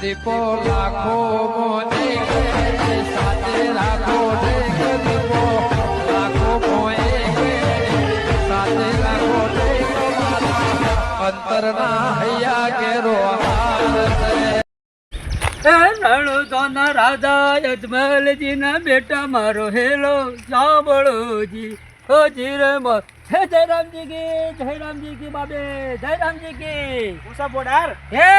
દીપો લાખો મોને સાથે રાખો દીપો. લાખો મોએ સાથે રાખો અંતરના હૈયા કેરો રણુતોના રાજા યજમલજીના બેટા મારો હેલો સાંભળોજી. ઓ જીરમ હે જયરામજી કી જયરામજી કી બાબે જયરામજી કી. ઉષા બોડાર? હે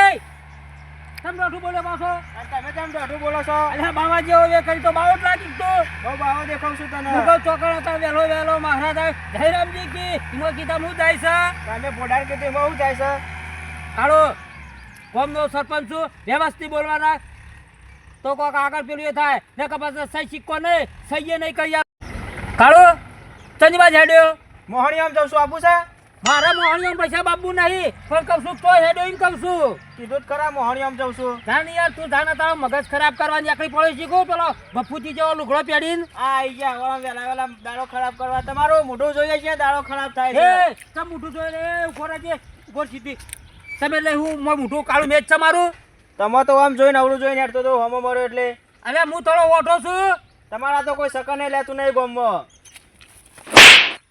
તમ દોઢું બોલો પાછો? તમે કેમ દોઢું બોલો છો? અલ્યા બાવા જેવો વે કરી તો બાવો જ લાગી તો. બહુ બાવો દેખાવ છું તને. મુગલ ચોકડ હતા વેલો વેલો મહારાજા જયરામજી કી ઈનો કીધા હું જાય છે. તમે બોડાર કીધું બહુ જાય છે. કાળો કોમનો સરપંચ છું વ્યવસ્થિત બોલવાના. તો કોક આગળ પેલું એ થાય ને કે પછી સહી સિક્કો નહીં સહીએ નહીં કરી કાળો ચંદીબા હેડ્યો. મોહણી આમ જાઉં છું આપું છે? મારા મોહણીઓ પૈસા બાપુ નહીં પણ કઉ છું તો હેડ્યો એમ કઉ છું. કીધું ખરા મોહણી જઉં છું. જાણ યાર તું જાણે તારો મગજ ખરાબ કરવાની આકડી પડે શીખો પેલો બફુજી જેવો લુગડો પહેરીને. આ આઈ ગયા વળામ વેલા વેલા દાડો ખરાબ કરવા. તમારું મોઢું જોઈએ છે દાડો ખરાબ થાય છે. તમ મોઢું જોઈ રે? ઉખોરા રહેજે ઉખોર સીધી. તમે લે હું મોઢું કાળું મેચ છે મારું. તમે તો આમ જોઈને અવળું જોઈને હેડતો તો હમો મરો એટલે. અરે હું થોડો ઓઠો છું. તમારા તો કોઈ સકન નહીં લેતું નહીં ગોમમાં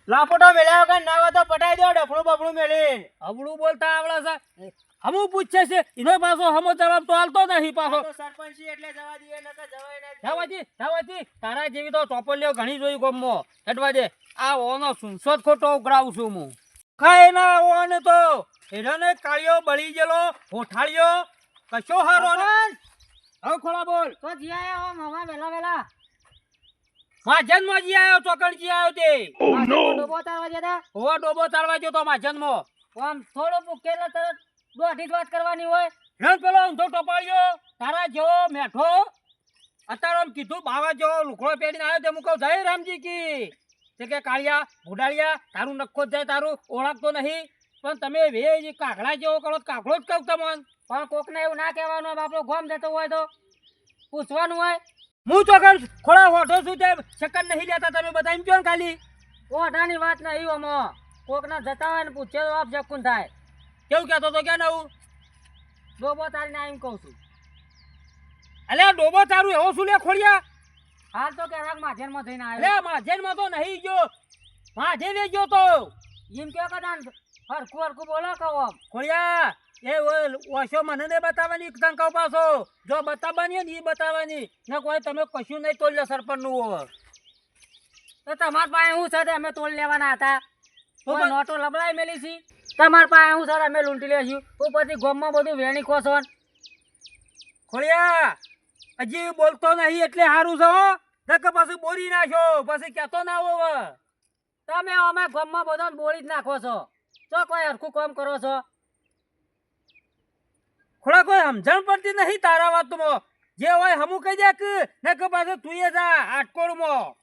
લાપોટો મેળ્યા વગર ના હોય તો પટાઈ દો ડફણું બફણું મેળીને. હમણું બોલતા આવડે છે હમું પૂછે છે એનો પાછો હમો જવાબ તો હાલતો નહીં પાછો. સરપંચ એટલે જવા દઈએ નકર જવાય નહીં જાવાજી જાવાજી તારા જેવી તો ચોપલીઓ ઘણી જોઈ ગમો એટવા દે. આ ઓનો સુનસો ખોટો ઉઘરાવું છું હું. ખાય ના ઓને તો. એનાને કાળિયો બળી ગયેલો હોઠાળ્યો કશો હારો ને હવે ખોળા બોલ. તો જીયા આવો મામા વેલા વેલા. માજનમાં જી આવ્યો ચોકડજી આવ્યો તે ડોબો તારવા જતા હો ડોબો ચાલવા ગયો તો માજનમાં આમ થોડો મૂકેલા તરત દોઢી વાત કરવાની હોય. રણ પેલો ઊંધો ટપાળ્યો તારા જેવો મેઠો. અત્યારે આમ કીધું બાવા જેવો લુખડો પહેરીને આવ્યો તે. હું કહું જય રામજી કી. તે કે કાળિયા ભુડાળિયા તારું નખો જ જાય તારું ઓળખતો નહીં. પણ તમે વે કાગડા કાકડા જેવો કરો કાગડો કાકડો જ કહું તમને. પણ કોકને એવું ના કહેવાનું હોય બાપડો ગોમ જતો હોય તો. પૂછવાનું હોય. હું તો કર ખોળા હોઠો છું તે ચક્કર નહીં લેતા તમે બધા એમ કહો ખાલી. ઓઢાની વાત નહીં આમાં. કોકના જતા હોય ને પૂછે તો આપ જકુન થાય. કેવું કહેતો તો કે નવું? ડોબો તારીને આવીને કહું છું. અલે ડોબો તારું એવો શું લે ખોળિયા? હાલ તો કે માધ્યનમાં થઈને અલે આવ્યો માધેનમાં તો નહીં ગયો. માધે વે ગયો તો. એમ કે કદાચ હરખું હરખું બોલો કહો ખોડિયા એ ઓ- ઓશો મને નહીં બતાવવાની તને પાછો. જો બતાવવાની ને એ બતાવવાની. ને કોઈ તમે કશું નહીં તોલ્યો સરપંચનું હવે તો તમારા પાસે શું છે અમે તોડ લેવાના હતા. હું નોટો લબડાઈ મેલી છી? તમારા પાસે શું છે અમે લૂંટી લેશું. પછી ગોમમાં બધું વેણી ખોશો ખોળિયા હજી બોલતો નહીં એટલે સારું છે હો. નકર પછી બોરી નાખ્યો પછી કહેતો ના હોવ તમે અમે ગોમમાં બધો બોળી જ નાખો છો. તો કોઈ હરખું કામ કરો છો. ખોડા કોઈ સમજણ પડતી નહીં તારા વાતમાં. જે હોય હમું કહી દે કે નકર પાછું તું એ જા આટકોડમાં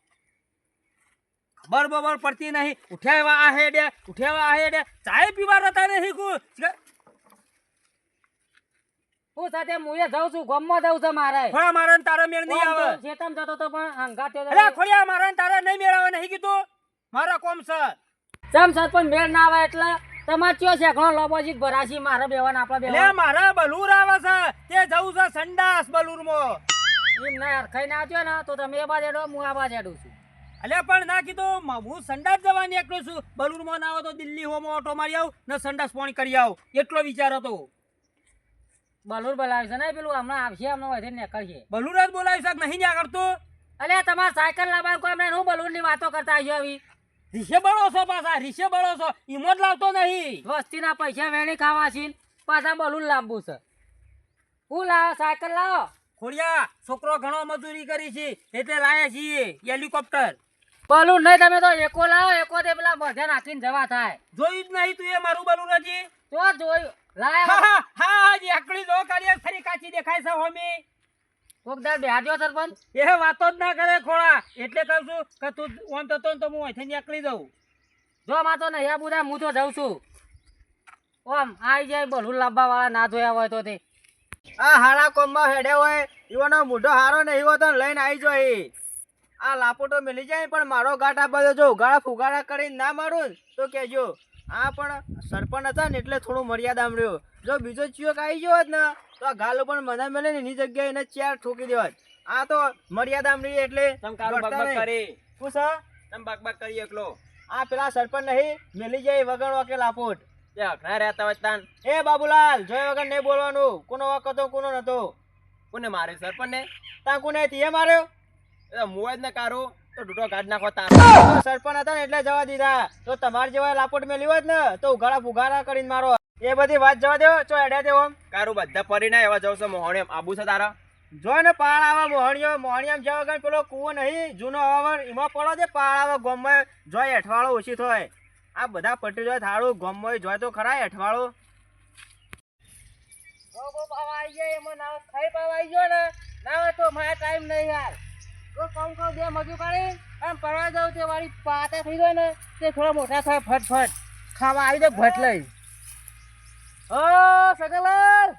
ખબર બબર પડતી નહીં. ઉઠ્યા આ હેડે ઉઠ્યા આ હેડે ચાય પીવા રહેતા નહીં કુ હું સાથે મુએ જાઉં છું ગમમાં જાઉં છું મારે. ખોડા મારે ને તારા મેળ નહીં આવે. જેતમ જતો તો પણ હંગાત્યો અરે ખોડિયા મારા ને તારા નહીં મેળ આવે નહીં કીધું. મારા કોમ છે. સર પણ મેળ ના આવે એટલે તમારે કયો છે? ઘણો લોબોજીત ભરાશી મારે બેવાના આપણા બેવાન. લે મારા બલૂર આવે છે. તે જવું છે સંડાસ બલૂરમાં. એમ ના હરખાઈ ના આવજો ને. તો તમે એ બાજુ હેડો હું આ બાજુ હેડું છું. અલે પણ ના કીધું મ- હું સંડાસ જવાની એકલો છું. બલૂરમાં ના આવો તો દિલ્હી હોમો ઓટો મારી આવ ને સંડાસ પાણી કરી આવ. એટલો વિચાર હતો. બલૂર બોલાવી છે ને પેલું? હમણાં આવશે હમણાં વધીને નીકળશે. બલૂર જ બોલાવી શક નહીં જા કરતું અલે તમારે સાયકલ લાવવાનું કોઈ એમને હું બલૂરની વાતો કરતા આવ્યો આવી. રીશે બળો છો પાછા રીશે બળો છો. ઈમો જ લાવતો નહીં. વસ્તીના પૈસા વેણી ખાવા છે પાછા બલૂન લાંબુ છે. હું લાવો સાયકલ લાવો. ખોડિયા છોકરો ઘણો મજૂરી કરી છે એટલે લાયા છીએ હેલિકોપ્ટર. બલૂન નહીં તમે તો એકો લાવો એકો તે પેલા બધે નાખીને જવા થાય. જોયું જ નહીં તું એ મારું બલૂન હજી? તો જોયું. લાયા હા હા. હા એકલી જો કાઢીએ ફરી કાચી દેખાય છે હોમી. કોક બેહાજો સરપંચ? એ વાતો જ ના કરે ખોળા. એટલે કહું છું કે તું ઓન થતો ને તો હું અહીંથી નીકળી જાઉં. જો માં તો નહીં આ બધા હું તો જાઉં છું. ઓમ આઈ જાય બલૂન લાંબા વાળા ના જોયા હોય તો તે. આ હારા કોમમાં હેડે હોય એવાનો મોઢો હારો નહીં હોતો તો લઈને આવી જાય આ લાપોટો મિલી જાય પણ મારો ગાટા આ બધો જો ઉગાડા ફુગાડા કરીને ના મારું તો કહેજો આ પણ સરપંચ હતા ને એટલે થોડું મર્યાદા રહ્યો. જો બીજો ચિયોક આવી ગયો હોત ને તો આ ગાલો પણ મને મળે ને એની જગ્યાએ એને ચાર ઠોકી દેવાત આ તો મર્યાદા રહી એટલે તમ કારું બકબક કરી. શું તમ બકબક કરી એકલો. આ પેલા સરપંચ નહીં મેલી જાય વગર વકેલ લાપોટ તે અઘરા રહેતા હોય તાન. એ બાબુલાલ જોયા વગર નહીં બોલવાનું. કોનો વાક હતો કોનો નતો. કોને મારે સરપંચ ને તા કોને તીએ માર્યો? મોજ ને કારું. તો ડૂટો કાઢ નાખો તારો સરપંચ હતા ને એટલે જવા દીધા. તો તમારે જેવા લાપોટ મેલી હોત ને તો ઉઘાડા ફુગારા કરીને મારો. એ બધી વાત જવા દો ચો એડ્યા દેવો કારું બધા ફરી ના એવા જવશે મોહણે આબુ છે તારા? જો ને પાળ આવે મોહણીયો મોહણીયામ જવા વગર પેલો કૂવો નહીં જૂનો હવાવર એમાં પડો છે પાળ આવે ગોમમાં જોય અઠવાળો ઓછી થાય. આ બધા પટી જોય થાળું ગોમમાં જોય તો ખરા એમાં ના ખાઈ પાવા આવી ગયો ને. ના તો મારા ટાઈમ નહીં યાર. તો કમ કહું બે મજૂર કાઢી આમ પરવા જાઉં તે વાળી પાતા થઈ જાય ને તે થોડા મોટા થાય ફટફટ. ખાવા આવી જાય ભટ લઈ. ઓ સગલાલ!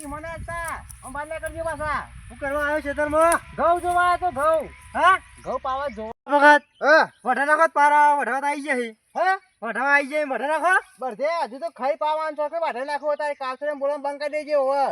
ઈ મને હતા બાંધા કરજો પાછા. હું કરવા આવ્યો ખેતરમાં? ઘઉં જોવા તો ઘઉં. હા? ઘઉં પાવા જોવા. વખત વઢા નાખો તો પારા વઢવા આવી જાય હા? વઢવા આવી જાય વઢા નાખો બરધે હજુ તો ખાઈ પાવાનું છો. કે વઢા નાખો તારે કાલસરે બોલો બંધ કરી દેજે હવે.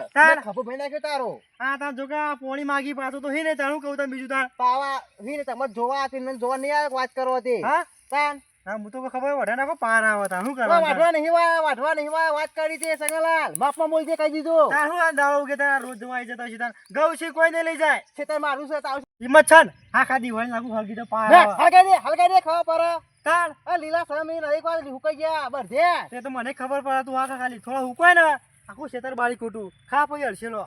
ખબર ભાઈ નાખ્યો તારો. હા તાર જો કે પોણી માગી પાછો તો હી ને તારું કહું તને બીજું તાર? પાવા હી ને તમે જોવા હતી ને જોવા નહીં આવે વાત કરો હતી. હા? તાન. હા હું તો ખબર વઢા નાખો પાર આવે તાર શું કરવા વાઢવા નહીં વાય વાઢવા નહીં વાય વાત કરી દે સગલાલ. બાપમાં બોલ દે કહી દીધું. તાર આ દાવો કે તાર રોજ જોવા આવી જતા છે તાર. ગૌ છે કોઈ ને લઈ જાય? છે તાર મારું છે તાર હિંમત છે ને? હા ખાધી હોય નાખું હલકી તો પાર હલકા દે હલકા દે ખાવા પર તાર આ લીલા સમી નદી પાસે હુકાઈ ગયા બરધે તે તો મને ખબર પડે તું આખા ખાલી થોડા હુકાય ને આખું ખેતર બાળી ખોટું ખા પછી હરશેલો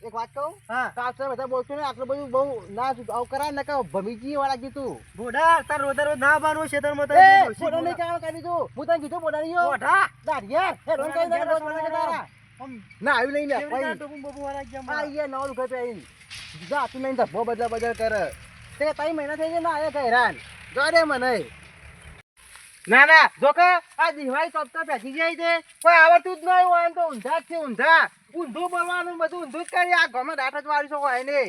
એક વાત કહું? હા. કાચર બધા બોલતું ને આટલું બધું બહુ ના આવ કરાય ને કહો ભમીજી વાળા કીધું બોડા તાર રોજ રોજ ના બાનું ખેતરમાં તો બોડા નહીં કામ કરી દીધું હું તને કીધું બોડા નહીં બોડા દારિયા હે રોન કરી દે રોજ મને તારા? ના આવી લઈને આ યે નવ રૂપિયા પેઈન જા તું નહીં ધબ્બો બદલા બદલ કર. તે તઈ મહિના થઈ ગયા ના આયા કઈ હેરાન જો દે મને. ના ના જો કે આ દિવાળી ચોપ તો બેસી જાય છે. કોઈ આવડતું જ નહીં હોય તો ઊંધા જ છે ઊંધા. ઊંધું બોલવાનું બધું ઊંધું જ કરી આ ગમે દાંત જ વાળી શકો હોય ને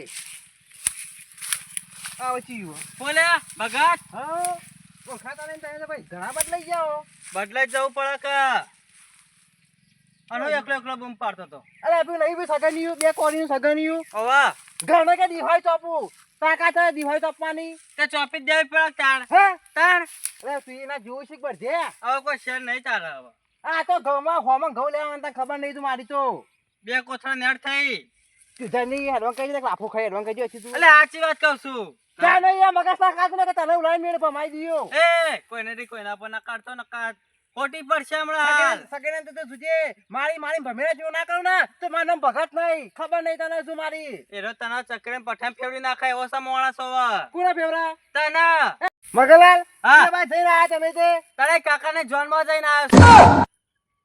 આ વચ્ચી બોલ્યા ભગત. હા ઓળખાતા નહીં તમે તો ભાઈ ઘણા બદલાઈ જાઓ બદલાઈ જવું પડે કે? આનો એકલો એકલો બૂમ પાડતો તો અરે પેલું નહીં બી સગનિયું બે કોણીયું સગનિયું. ઓવા ઘરને કે દિવાળી ચોપું તાકાત તો દિવાળી ચોપવાની તે ચોપી દેવી પડે તાણ. હે? તાણ. અરે તું એના જોઈ શીખ પર જે હવે કોઈ શેર નહીં ચાલે હવે. આ તો ઘઉંમાં હોમાં ઘઉં લેવા તને ખબર નહીં તું મારી તો. બે કોથળા નેડ થઈ. સીધા નહીં હેડવાન કહી દે લાફો ખાઈ હેડવાન કહી દે તું. એટલે સાચી વાત કહું છું. ક્યાં નહીં મગજ ના કાઢ ને તને ઉલાઈ મેળ પમાઈ દિયો. એ કોઈને કોઈના પર નકારતો નકાર ખોટી પડશે હમણાં. સગેન તો સુજે મારી મારી ભમેરા જેવું ના કરું ને તો મારું નામ ભગત નહીં. ખબર નહીં તને શું મારી. એરો તને ચક્રે પઠાણ ફેવડી નાખાય એવો સા માણસ હોવા. કોના ફેવરા? તને. મગલાલ હા. ભાઈ જઈને આયા તમે તે? તારે કાકાને જોનમાં જઈને આવ્યો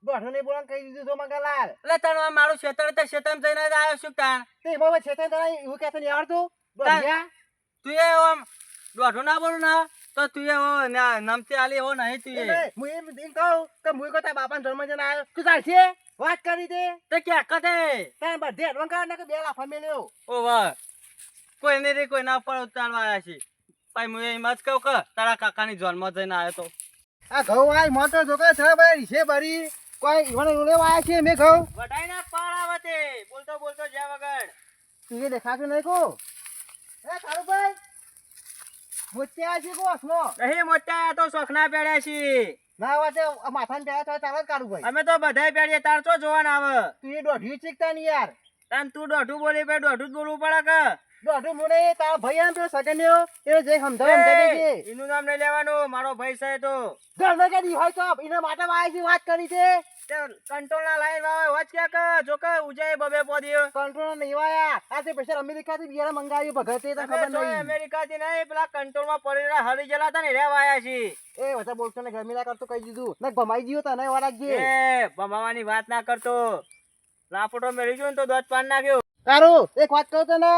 બઢો નહીં બોલાન કહી દીધું તો મગલાલ એટલે તને મારું ક્ષેત્ર તે ખેતર જઈને આવ્યો શું તાણ. તે બહુ ક્ષેત્ર તને એવું કહેતો નહીં આવડતું? તું એ ઓમ દોઢું ના બોલું ના. તો તું એ નમતી આલી એવો નહીં તું એ. હું એમ એમ કહું કે મુઈ કો તારા બાપાને જન્મ જઈને આવ્યો. તું ચાલશે વાત કરી દે. તે ક્યાં? કદે તારે બધે એડવાન કાઢ ને કે બે લાફા મેલ્યો ઓ વાહ. કોઈ ને રે કોઈ ના પર ઉતારવા આવ્યા છે. ભાઈ હું એમ જ કહું કે તારા કાકાની જન્મ જઈને આવ્યો તો. આ ઘઉં આય મોટો છોકરા છે ભાઈ છે ભરી. કોઈ ઈવને લેવા આવ્યા છે મેં ઘઉં? વડાઈ ના પાળ આવે તે બોલતો બોલતો જ્યાં વગર. તું એ દેખાતું નહીં કો એ તારું ભાઈ મોત્યા છે બોસ મો નહીં મોટા તો સોખના પેડ્યા છે. ના વાતે માથાને તો જ કાઢું ભાઈ. અમે તો બધાય પેડીએ તાર ચો જોવાના આવે? તું એ દોઢી ચીકતા નહીં યાર. તાન તું દોઢું બોલી પે દોઢું જ બોલવું પડે કે? દોઢું મુને તારા ભાઈ આમ પેલો સગન્યો એ જે સમજાવ સમજાવી એ, એનું નામ નહીં લેવાનું મારો ભાઈ છે તો. ઘરનો કે દી હોય તો એના માટે આવી વાત કરી છે? કંટ્રોલ ના લાઈનમાં હોય ક્યાં કે જો કે ઉજાય બબે પોદી કંટ્રોલ નહીં વાયા. આ તે પૈસા અમેરિકા થી બિયારા મંગાવ્યું ભગતે તો ખબર નહીં. અમેરિકા થી નહીં પેલા કંટ્રોલમાં પડીને હરી ગયેલા હતા ને રેવા આયા છીએ એ વચ્ચે બોલતો ને ગરમીલા કરતો કહી દીધું. ને ભમાઈ ગયો તને વાળા એ ભમાવાની વાત ના કરતો. લાપોટો મેળવી ગયો ને તો દોત પાન નાખ્યો. તારું એક વાત કહું તને.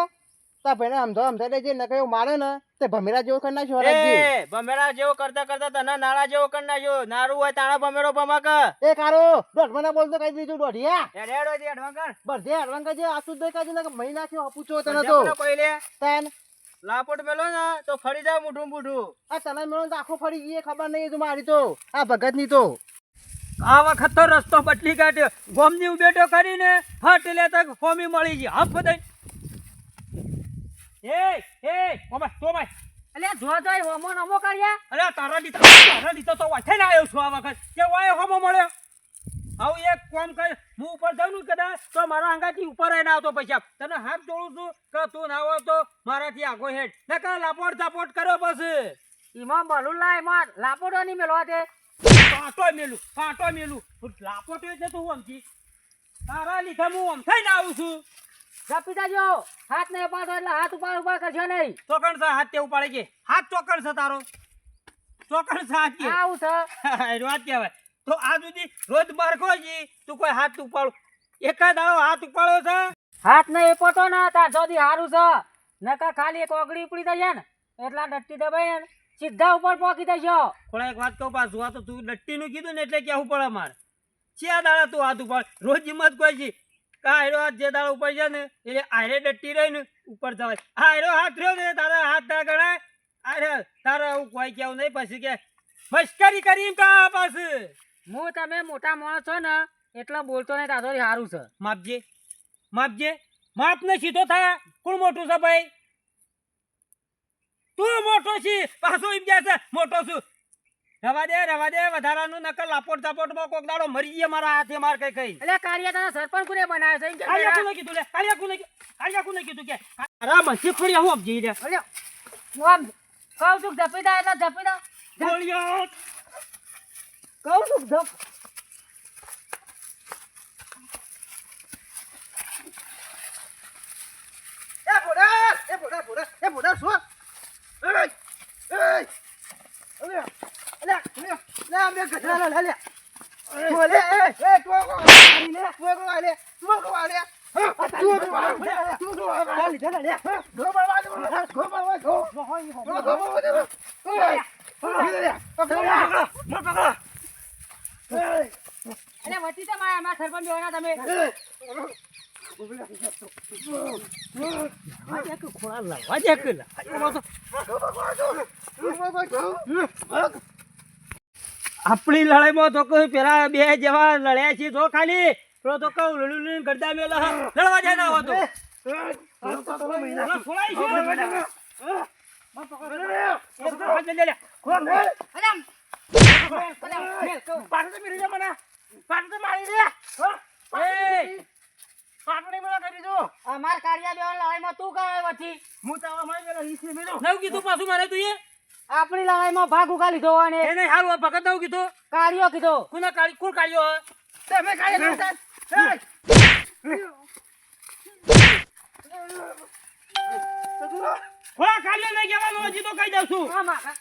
તા ભાઈને સમજો સમજાઈ દેજે ને કયું મારે ને તે ભમેરા જેવો કરી નાખ્યો એ ભમેરા જેવો કરતા કરતા તને નાળા જેવો કરી નાખ્યો. નારું હોય તારા ભમેરો ભમક. એ કારો દોઢ બોલતો કહી દીધું દોઢિયા દે જે આસુ દે કાજી ને મહી નાખ્યો પૂછો તને તો. કોઈ લે. તન. લાપોટ મેલો ને તો ફરી જાવ મુઠું મૂઠું આ તને મેળો તો આખો ફરી ગઈ ખબર નહીં તું મારી તો. આ ભગતની તો. આ વખત તો રસ્તો બદલી કાઢ્યો. ગોમની ઉબેટો કરીને ફટ એટલે તક ફોમી મળી ગઈ. હફ દઈ. એ એ ઓમાય તોમાય એટલે જો જોઈ હોમો નમો કર્યા અરે તારા તો વાઠે ના આવ્યો છું આ વખત. કે વાય હોમો મળ્યો? આવું એક કોમ કર હું ઉપર જાઉં ને કદાચ તો મારા અંગાથી ઉપર ના આવતો પૈસા. તને હાથ જોડું છું કે તું ના તો મારાથી આગો ને કાં લાપોટ ચાપોટ કર્યો બસ એમાં બલુન લાય નહીં મેળવા દે પાટો મેલું પાટો મેલું. લાપોટ એટલે તું સમજી તારા લીધે હું આમ થઈને આવું છું. જપી જાજો. હાથ ને પાડો એટલે હાથ ઉપાડ ઉપાડ કરજો નહીં. ચોકણ છે હાથ તે ઉપાડે કે. હાથ ચોકણ છે તારો? ચોકણ છે હાથ? કે આવું છે વાત કહેવાય. તો આ સુધી રોજ બારખો જી તું કોઈ હાથ ઉપાડો. એકાદ આવો હાથ ઉપાડો છે? હાથ ને એપોટો પટો ને તાર સુધી હારું છે. નકા ખાલી એક ઓગળી ઉપડી જાય ને એટલા ડટ્ટી દબાઈ ને સીધા ઉપર પોકી દેજો થોડા એક વાત કહું પાછું. આ તો તું ડટ્ટીનું કીધું ને એટલે કેવું પડે મારે? ચિયા દાડા તું હાથ ઉપાડ? રોજ હિંમત કોઈ છી આયરો હાથ જે દાડા ઉપર છે ને એટલે આયરે ડટ્ટી રહી ને ઉપર જવાય. આયરો હાથ રહ્યો ને તારા હાથ ના ગણાય. અરે તારા આવું કોઈ કેવું નહીં પછી કે મશ્કરી કરી કા પાછું? હું તમે મોટા માણસ છો ને એટલો બોલતો નહીં તાર સારું હારું છે. માપજે માપજે માપ ને સીધો થાય કોણ મોટું છે ભાઈ? તું મોટો છી પાછો એમ છે મોટો છું. રવા દે રવા દે વધારાનું નકલ લાપોટ ચાપોટમાં કોક દાડો મરી ગયા મારા હાથે માર કઈ કઈ. એટલે કાર્ય તને સરપંચ કોને બનાવ્યો છે એમ કે કોને કીધું લે? કાળિયા કોને કી- કાળિયા કોને કીધું કે? અરે મસી ફરી હું સમજી લે? અરે હું કહું છું કે જપી દા એટલે જપી દા. ગોળિયો કહું છું કે જપ એ બોડા એ બોડા બોડા એ બોડા શું? એ એ તું કો આલી લે તું કો આલે તું કો આલે તું કો આલે. તું કો આલે લે. લે. ગો બાબા ગો ગો બાબા ગો ગો બાબા ગો એટલે વચ્ચે તો મારા મારા સરપંચ તમે. આપણી લડાઈમાં તો કોઈ પેલા બે જેવા લડ્યા છે તો ખાલી પેલો તો કહું લડું ગરદા મેલો લડવા જાય ના હોતો. પાટો તો મેરી દે મને. પાટો તો મારી દે. એ, પાટો નહીં મેલો કરી દો. અમાર કાર્ય બેવાના લડાઈમાં તું કરાય વચ્ચે હું તો આવા પેલો ઈસી મેલો. નવ કીધું પાછું મારે તું એ? આપણી લડાઈમાં ભાગ ઉગા લીધો અને એને હારું, ભગત નવ કીધું. કાર્યો કીધો કોના કાળી કોણ કાળ્યો હે? તમે કાલે કરતા કાઢ્યો નહીં કહેવાનું, હજી તો કહી દઉં છું. હા મા-